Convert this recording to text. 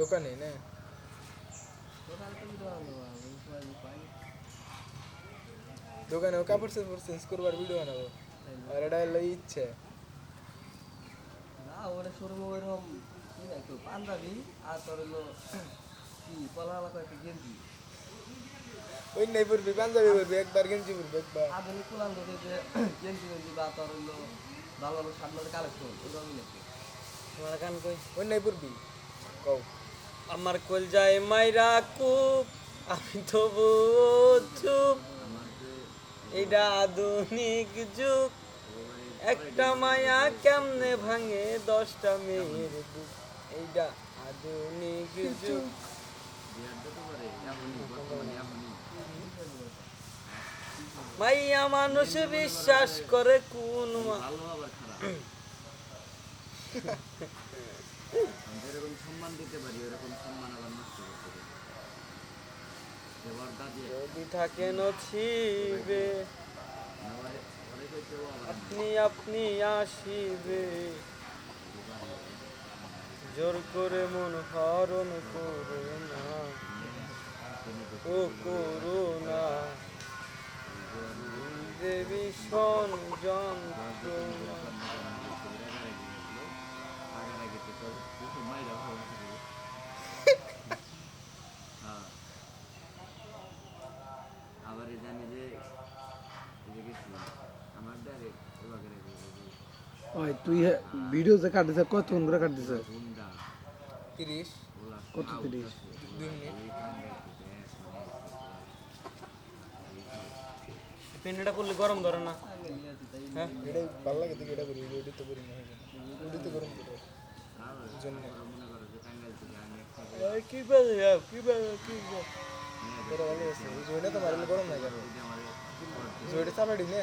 দোকানে না? দোকানে কাপড় চাপড় চেঞ্জ করবার ভিডিও বানাবো। আর এটা হলো ইচ্ছে। না ওটা শোরুমে ওইরকম কি না একটু পাঞ্জাবি আর তোর হলো কি কলা আলাদা একটা গেঞ্জি। ওই নাই পড়বি পাঞ্জাবি পড়বি একবার গেঞ্জি পড়বি একবার। আধুনিক কোলান ধরে যে গেঞ্জি গেঞ্জি বা তোর হলো ভালো ভালো সাত মাসে কালেকশন ওরকমই নাকি তোমার গান কই? ওই নাই পড়বি কও। আমার কল যায় মাইরা কুপ আমি তো চুপ এটা আধুনিক যুগ। একটা মায়া কেমনে ভাঙে দশটা মেয়ের বুক? এইটা আধুনিক যুগ। মাইয়া মানুষ বিশ্বাস করে কোন মা- সম্মান দিতে পারি ওরকম সম্মান আবার নষ্ট করতে পারি। যদি থাকে নছিবে আপনি আপনি আসিবে। জোর করে মন হরণ করো না ও করো না। দেবী ভীষণ যন্ত্রণা আগার আগে তো তোর কিছু মাইরা হওয়া হ্যাঁ আবার এই জানি যে এই যে গেছিলাম আমার ডারে এবার ওই তুই ভিডিও যে কাটতেছে কতক্ষণ করে কাটতেছে। তিরিশ। কত তিরিশ? দুই মিনিট। পেনটা করলে গরম ধরে না। হ্যাঁ? এটাই ভালো লাগে দেখে এটা করি ওইটা তো করি না ওইটা তো গরম করে জন্য কি বাজে কি বাজে কি বাজে এটা ভালো আছে ওই তো মারলে গরম নাই কেন জয়টা চাপাড়ি না?